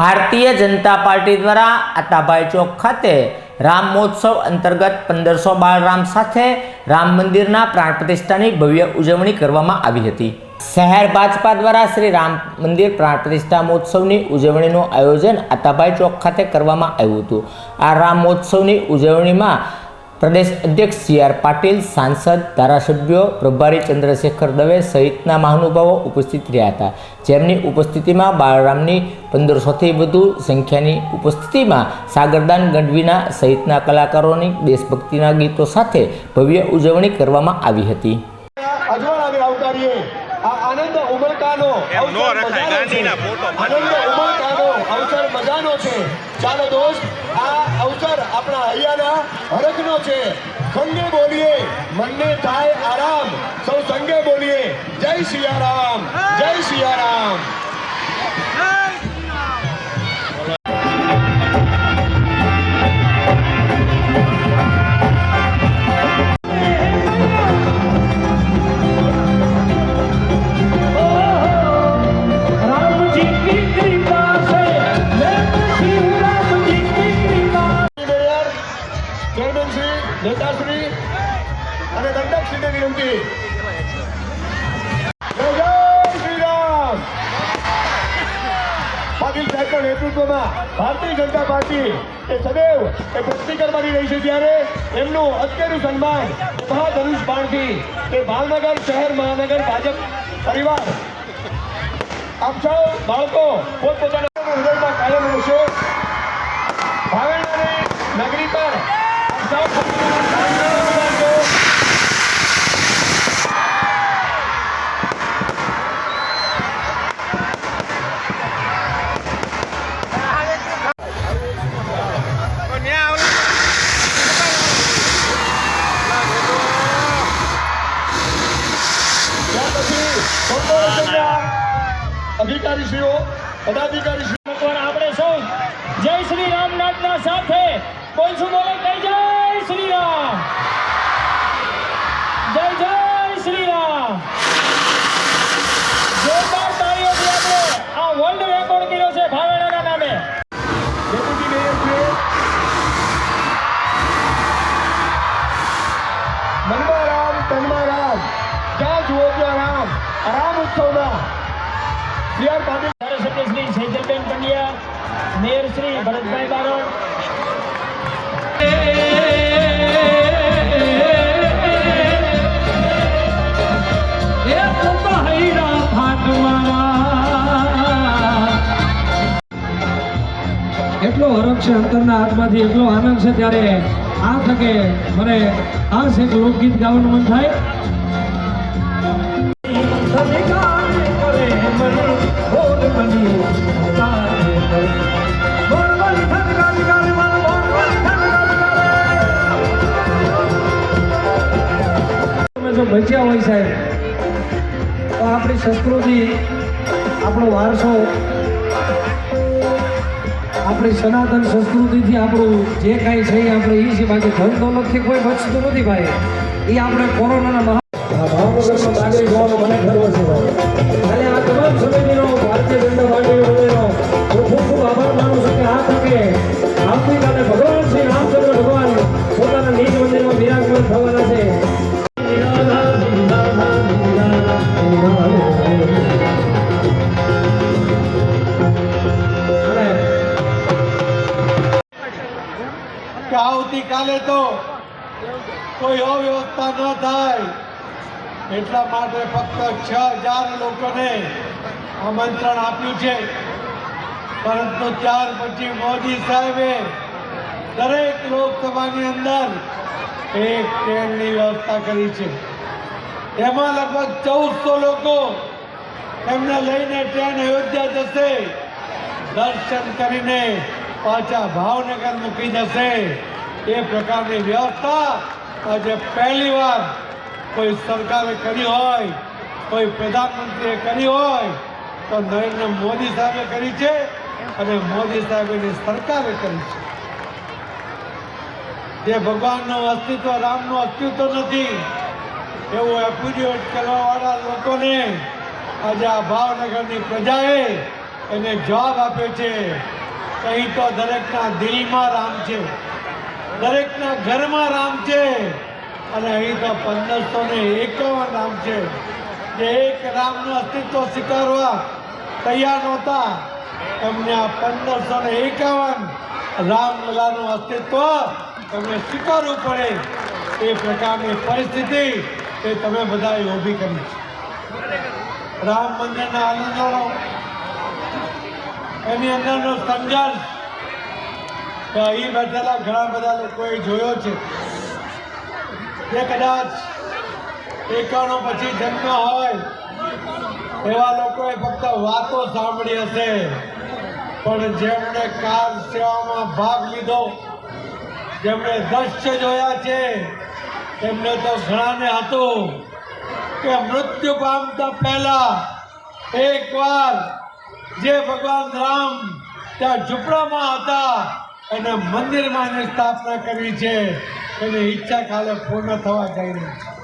Bharatiya Janata party દ્વારા આતાભાઈ ચોક ખાતે રામ મહોત્સવ અંતર્ગત પંદરસો બાળરામ સાથે રામ મંદિરના પ્રાણ પ્રતિષ્ઠાની ભવ્ય ઉજવણી કરવામાં આવી હતી. શહેર ભાજપા દ્વારા શ્રી રામ મંદિર પ્રાણ પ્રતિષ્ઠા મહોત્સવની ઉજવણીનું આયોજન આતાભાઈ ચોક ખાતે કરવામાં આવ્યું હતું. આ રામ મહોત્સવની ઉજવણીમાં પ્રદેશ અધ્યક્ષ સી આર પાટીલ સાંસદ ધારાસભ્યો પ્રભારી ચંદ્રશેખર દવે સહિતના મહાનુભાવો ઉપસ્થિત રહ્યા હતા. જેમની ઉપસ્થિતિમાં બાળરામની પંદરસોથી વધુ સંખ્યાની ઉપસ્થિતિમાં સાગરદાન ગઢવીના સહિતના કલાકારોની દેશભક્તિના ગીતો સાથે ભવ્ય ઉજવણી કરવામાં આવી હતી. આવકારીએ. આ ઉમળકાનો આનંદ ઉમળકાનો છે. ચાલો દોસ્ત, આ અવસર આપણા હૈયાના હરખનો છે. સંગે બોલીએ, મનને થાય આરામ. સૌ સંગે બોલીએ. જય સિયારામ નેતાશ્રી અને દંડકશ્રીને વિનંતી. ભારતીય જનતા પાર્ટી એ સદૈવ એ પ્રગતિ કરવાની રહી છે ત્યારે એમનું અત્યારનું સન્માન મહાધનુષ બાણથી એ ભાવનગર શહેર મહાનગર ભાજપ પરિવાર. આપ બાળકો પોતપોતાના અધિકારીશ્રીઓ પદાધિકારીશ્રીઓ. દ્વારા આપણે સૌ જય શ્રી રામનાથના સાથે બોલશું બોલે જય શ્રી રામ. સી આર પાટીલ ધારાસભ્ય શ્રી એટલો હરખ છે અંતરના હાથમાંથી એટલો આનંદ છે, ત્યારે આ થકે મને આ એક લોકગીત ગાવાનું મન થાય. જો બચ્યા હોય સાહેબ તો આપણી સંસ્કૃતિ આપણો વારસો આપણી સનાતન સંસ્કૃતિથી આપણું જે કાંઈ છે એ આપણે એ છે. બાકી ધન દોલતથી કોઈ બચતું નથી ભાઈ. એ આપણે કોરોનાના મહા આ ભાવનગરમાં નાગરિક હોવાનો મને ગર્વ છે ભાઈ. અને આ તમામ સમિતિનો ભારતીય જનતા પાર્ટી આવતીકાલે તો કોઈ અવ્યવસ્થા ન થાય. એટલા માટે ફક્ત છ હજાર લોકોને આમંત્રણ આપ્યું છે. પરંતુ ત્યાર પછી મોદી સાહેબે દરેક લોકસભાની અંદર એક ટ્રેનની વ્યવસ્થા કરી છે. એમાં લગભગ ચૌદસો લોકો એમને લઈને ટ્રેન અયોધ્યા જશે. દર્શન કરીને પાછા ભાવનગર મૂકી જશે. એ પ્રકારની વ્યવસ્થા આજે પહેલી વાર કોઈ સરકારે કરી હોય, કોઈ પ્રધાનમંત્રીએ કરી હોય, તો નરેન્દ્ર મોદી સાહેબે કરી છે અને મોદી સાહેબની સરકારે કરી છે. જે ભગવાનનું અસ્તિત્વ, રામનું અસ્તિત્વ નથી, એવું એપ્રિડિએટ કરવાવાળા લોકોને આજે આ ભાવનગરની પ્રજાએ એને જવાબ આપ્યો છે કે અહીં તો દરેકના દિલમાં રામ છે. દરેકના ઘરમાં રામ છે. અને અહીં તો પંદરસો ને એકાવન રામ છે. જે એક રામનું અસ્તિત્વ સ્વીકારવા તૈયાર નહોતા. એમને આ પંદરસો ને એકાવન રામલલાનું અસ્તિત્વ તમને સ્વીકારવું પડે. એ પ્રકારની પરિસ્થિતિ એ તમે બધાએ ઊભી કરી છે. રામ મંદિરના આનંદો એની અંદરનો સંઘર્ષ તો અહીં બેઠેલા ઘણા બધા લોકોએ જોયો છે જે કદાચ એકાણું પછી જન્મ હોય, એવા લોકોએ ફક્ત વાતો સાંભળી હશે. પણ જેમણે કાર સેવામાં ભાગ લીધો, જેમણે દ્રશ્ય જોયા છે, તેમને તો ઘણાને હતું કે મૃત્યુ પામતા પહેલા એકવાર જે ભગવાન રામ ત્યાં ઝૂંપડામાં હતા એને મંદિરમાં સ્થાપના કરવી છે. એની ઈચ્છા કાલે પૂર્ણ થવા જઈ રહી છે.